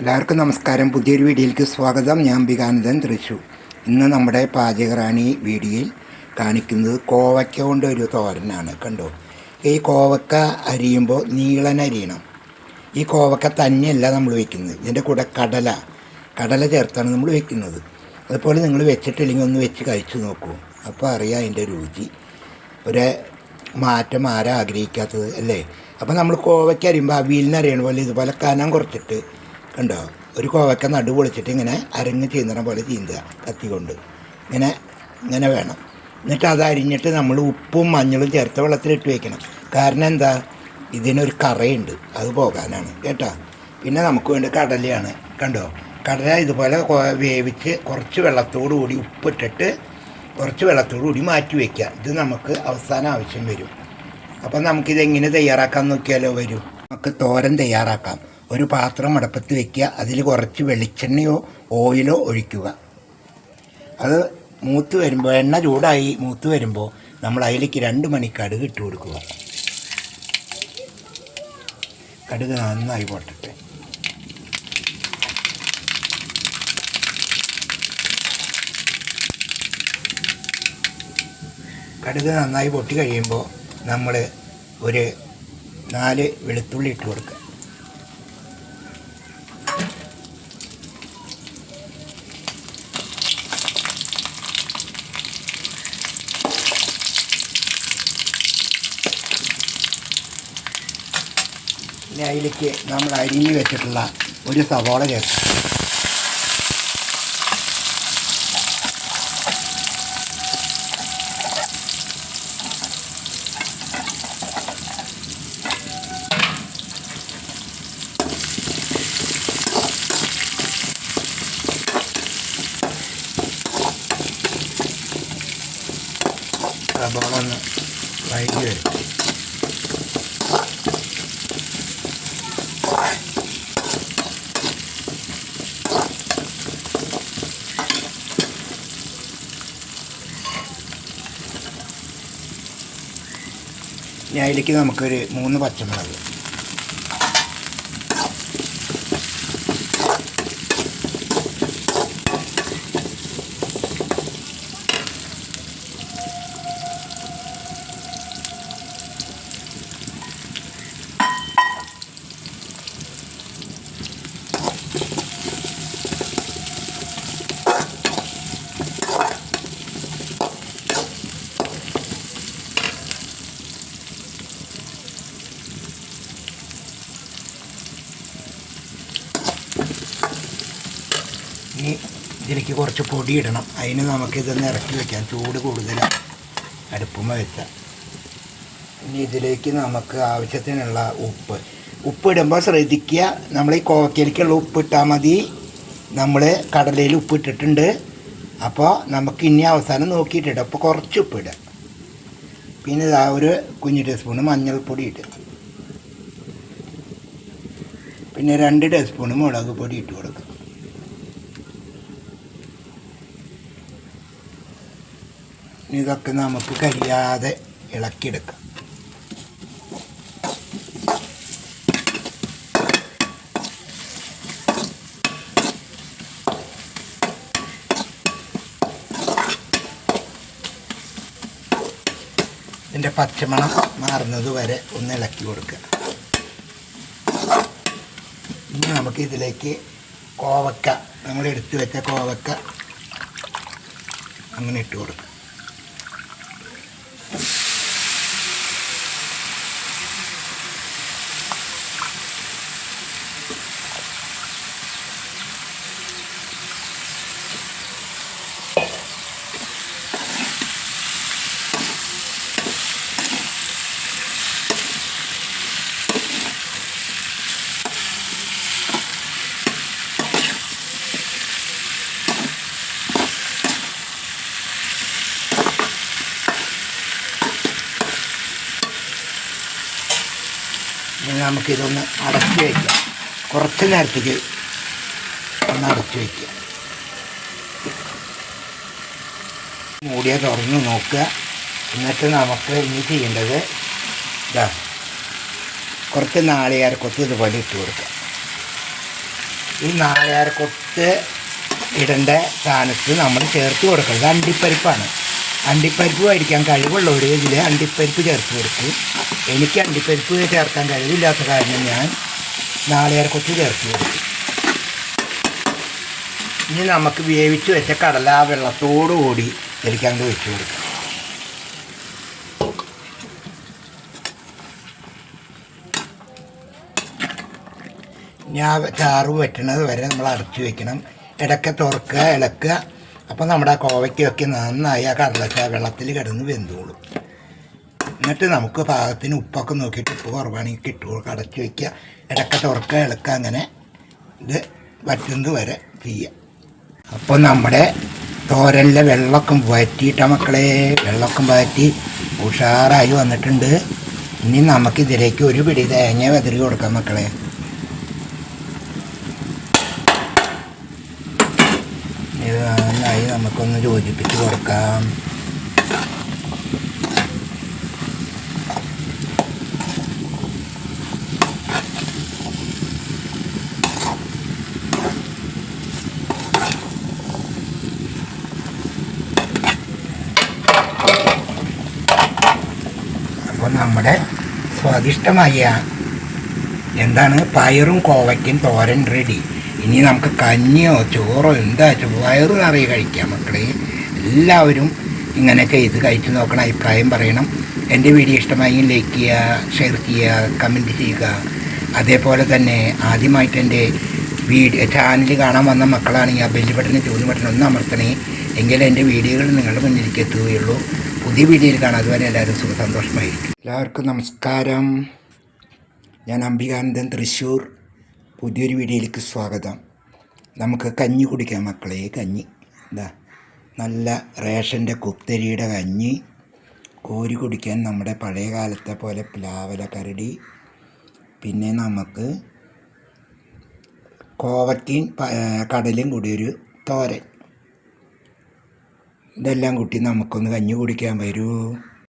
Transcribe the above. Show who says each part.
Speaker 1: എല്ലാവർക്കും നമസ്കാരം. പുതിയൊരു വീഡിയോയിലേക്ക് സ്വാഗതം. ഞാൻ ബികാനന്ദൻ തൃശൂർ. ഇന്ന് നമ്മുടെ പാചകറാണി വീഡിയോയിൽ കാണിക്കുന്നത് കോവയ്ക്ക കൊണ്ട് ഒരു തോരനാണ്. കണ്ടോ? ഈ കോവക്ക അരിയുമ്പോൾ നീളൻ അരിയണം. ഈ കോവക്ക തന്നെയല്ല നമ്മൾ വയ്ക്കുന്നത്. ഇതിന്റെ കൂടെ കടല കടല ചേർത്താണ് നമ്മൾ വയ്ക്കുന്നത്. അതുപോലെ നിങ്ങൾ വെച്ചിട്ടില്ലെങ്കിൽ ഒന്ന് വെച്ച് കഴിച്ചു നോക്കൂ. അപ്പോൾ അറിയാം അതിന്റെ രുചി. ഒരു മാറ്റം ആരാ ആഗ്രഹിക്കാത്തത് അല്ലേ? അപ്പോൾ നമ്മൾ കോവയ്ക്ക അരിയുമ്പോൾ അവിയലിന് അറിയണ പോലെ ഇതുപോലെ കനം കുറച്ചിട്ട് കണ്ടോ? ഒരു കോവയ്ക്ക നടു പൊളിച്ചിട്ട് ഇങ്ങനെ അരങ്ങ് ചെയ്യുന്ന പോലെ ചീന്തുക കത്തി കൊണ്ട് ഇങ്ങനെ ഇങ്ങനെ വേണം. എന്നിട്ട് അത് അരിഞ്ഞിട്ട് നമ്മൾ ഉപ്പും മഞ്ഞളും ചേർത്ത വെള്ളത്തിലിട്ട് വയ്ക്കണം കാരണം എന്താ? ഇതിനൊരു കറയുണ്ട്. അത് പോകാനാണ്. കേട്ടോ? പിന്നെ നമുക്ക് വേണ്ട കടലയാണ്. കണ്ടോ? കടല ഇതുപോലെ വേവിച്ച് കുറച്ച് വെള്ളത്തോടു കൂടി ഉപ്പിട്ടിട്ട് കുറച്ച് വെള്ളത്തോടു കൂടി മാറ്റി വയ്ക്കുക ഇത് നമുക്ക് അവസാനം ആവശ്യം വരും. അപ്പം നമുക്കിതെങ്ങനെ തയ്യാറാക്കാൻ നോക്കിയാലോ വരും? നമുക്ക് തോരൻ തയ്യാറാക്കാം. ഒരു പാത്രം അടുപ്പത്ത് വെക്കുക. അതിൽ കുറച്ച് വെളിച്ചെണ്ണയോ ഓയിലോ ഒഴിക്കുക. അത് മൂത്ത് വരുമ്പോൾ എണ്ണ ചൂടായി മൂത്ത് വരുമ്പോൾ നമ്മൾ അതിലേക്ക് രണ്ട് മണി കടുക് ഇട്ട് കൊടുക്കുക. കടുക് നന്നായി പൊട്ടട്ടെ. കടുക് നന്നായി പൊട്ടി കഴിയുമ്പോൾ നമ്മൾ ഒരു നാല് വെളുത്തുള്ളി ഇട്ട് കൊടുക്കുക. ഇനി അതിലേക്ക് നമ്മൾ അരിഞ്ഞ് വെച്ചിട്ടുള്ള ഒരു സവോള ചേർക്കാം. സവോള ഒന്ന് വൈകി വരും ഇനി അതിലേക്ക് നമുക്കൊരു മൂന്ന് പച്ചമുളക് ഇനി ഇതിലേക്ക് കുറച്ച് പൊടി ഇടണം. അതിന് നമുക്കിതൊന്ന് ഇറക്കി വെക്കാം. ചൂട് കൂടുതൽ അടുപ്പുമ വെച്ചാൽ ഇനി ഇതിലേക്ക് നമുക്ക് ആവശ്യത്തിനുള്ള ഉപ്പ്. ഉപ്പ് ഇടുമ്പോൾ ശ്രദ്ധിക്കുക. നമ്മൾ ഈ കോവക്കയിലേക്കുള്ള ഉപ്പ് ഇട്ടാൽ മതി. നമ്മൾ കടലയിൽ ഉപ്പ് ഇട്ടിട്ടുണ്ട്. അപ്പോൾ നമുക്ക് ഇനി അവസാനം നോക്കിയിട്ടിടാം. അപ്പോൾ കുറച്ച് ഉപ്പ് ഇടാം. പിന്നെ ഇതാ ഒരു കുഞ്ഞു ടീസ്പൂണ് മഞ്ഞൾപ്പൊടി ഇട്ടു. പിന്നെ രണ്ട് ടീസ്പൂണ് മുളക് പൊടി ഇട്ട് കൊടുക്കും. ഇതൊക്കെ നമുക്ക് കഴിയാതെ ഇളക്കിയെടുക്കാം. ഇതിന്റെ പച്ചമണം മാറുന്നത് വരെ ഒന്ന് ഇളക്കി കൊടുക്കുക. ഇനി നമുക്ക് ഇതിലേക്ക് കോവക്ക നമ്മൾ എടുത്തു വെച്ച കോവക്ക അങ്ങനെ ഇട്ട് കൊടുക്കുക ഇനി നമുക്കിതൊന്ന് അടച്ചു വയ്ക്കാം. കുറച്ച് നേരത്തേക്ക് ഒന്ന് അടച്ചു വയ്ക്കുക മൂടിയ തുറന്ന് നോക്കുക. എന്നിട്ട് നമുക്ക് ഇനി ചെയ്യേണ്ടത് ഇതാ കുറച്ച് നാളികേരക്കൊത്ത് ഇതുപോലെ ഇട്ട് കൊടുക്കുക ഈ നാളികേരക്കൊത്ത് ഇടേണ്ട സ്ഥാനത്ത് നമ്മൾ ചേർത്ത് കൊടുക്കുക ഇത് അണ്ടിപ്പരിപ്പാണ്. അണ്ടിപ്പരിപ്പ് മേടിക്കാൻ കഴിവുള്ളവർ ഇതിൽ അണ്ടിപ്പരിപ്പ് ചേർത്ത് കൊടുക്കും എനിക്ക് അണ്ടിപ്പരിപ്പ് ചേർക്കാൻ കഴിവില്ലാത്ത കാരണം ഞാൻ നാളികേരക്കൊത്ത് ചേർത്ത് കൊടുക്കും ഇനി നമുക്ക് വേവിച്ച് വെച്ച കടല ആ വെള്ളത്തോടു കൂടി ഇതിലേക്ക് അങ്ങോട്ട് വെച്ച് കൊടുക്കാം. ഞാൻ ചാറ് വെട്ടണത് വരെ നമ്മൾ അടച്ചു വെക്കണം. ഇടയ്ക്ക് തുറക്കുക ഇളക്കുക. അപ്പോൾ നമ്മുടെ കോവയ്ക്കൊക്കെ നന്നായി ആ കടലൊക്കെ വെള്ളത്തിൽ കിടന്ന് വെന്തോളും. എന്നിട്ട് നമുക്ക് പാകത്തിന് ഉപ്പൊക്കെ നോക്കിയിട്ട് ഉപ്പ് കുറവാണെങ്കിൽ കിട്ടുക കടച്ചു വയ്ക്കുക ഇടയ്ക്ക് തുറക്കുക ഇളക്കുക അങ്ങനെ ഇത് വറ്റുന്നത് വരെ ചെയ്യുക അപ്പോൾ നമ്മുടെ തോരനിലെ വെള്ളമൊക്കെ വറ്റിയിട്ട മക്കളെ വെള്ളമൊക്കെ വറ്റി ഉഷാറായി വന്നിട്ടുണ്ട്. ഇനി നമുക്ക് ഇതിലേക്ക് ഒരു പിടി തേങ്ങ വെതിരി കൊടുക്കാം മക്കളെ. ഇത് നന്നായി നമുക്കൊന്ന് യോജിപ്പിച്ച് കൊടുക്കാം. അപ്പോൾ നമ്മുടെ സ്വാദിഷ്ടമായ എന്താണ്? പയറും കോവയ്ക്കും തോരൻ റെഡി ഇനി നമുക്ക് കഞ്ഞിയോ ചോറോ എന്താ വയറ് നിറയെ കഴിക്കാം മക്കളെ. എല്ലാവരും ഇങ്ങനെയൊക്കെ ഇത് കഴിച്ചു നോക്കണം അഭിപ്രായം പറയണം. എന്റെ വീഡിയോ ഇഷ്ടമായി ലൈക്ക് ചെയ്യുക ഷെയർ ചെയ്യുക കമന്റ് ചെയ്യുക. അതേപോലെ തന്നെ ആദ്യമായിട്ട് എന്റെ വീഡിയോ ചാനൽ കാണാൻ വന്ന മക്കളാണെങ്കിൽ ആ ബെല്ല് ബട്ടനും ജോലി ബട്ടനും ഒന്ന് അമർത്തണേ. എങ്കിൽ എന്റെ വീഡിയോകൾ നിങ്ങളുടെ മുന്നിലേക്ക് എത്തുകയുള്ളൂ. പുതിയ വീഡിയോയിൽ കാണാം. അതുവരെ എല്ലാവരും സുഖ സന്തോഷമായിരിക്കും. എല്ലാവർക്കും നമസ്കാരം. ഞാൻ അംബികാനന്ദൻ തൃശ്ശൂർ. പുതിയൊരു വീഡിയോയിലേക്ക് സ്വാഗതം. നമുക്ക് കഞ്ഞി കുടിക്കാം മക്കളെ കഞ്ഞി. എന്താ നല്ല റേഷന്റെ കുത്തരിയുടെ കഞ്ഞി. കോരി കുടിക്കാൻ നമ്മുടെ പഴയ കാലത്തെ പോലെ പ്ലാവല കരടി. പിന്നെ നമുക്ക് കോവക്കയും കടലും കൂടി ഒരു തോരൻ. ഇതെല്ലാം കൂട്ടി നമുക്കൊന്ന് കഞ്ഞി കുടിക്കാൻ വരൂ.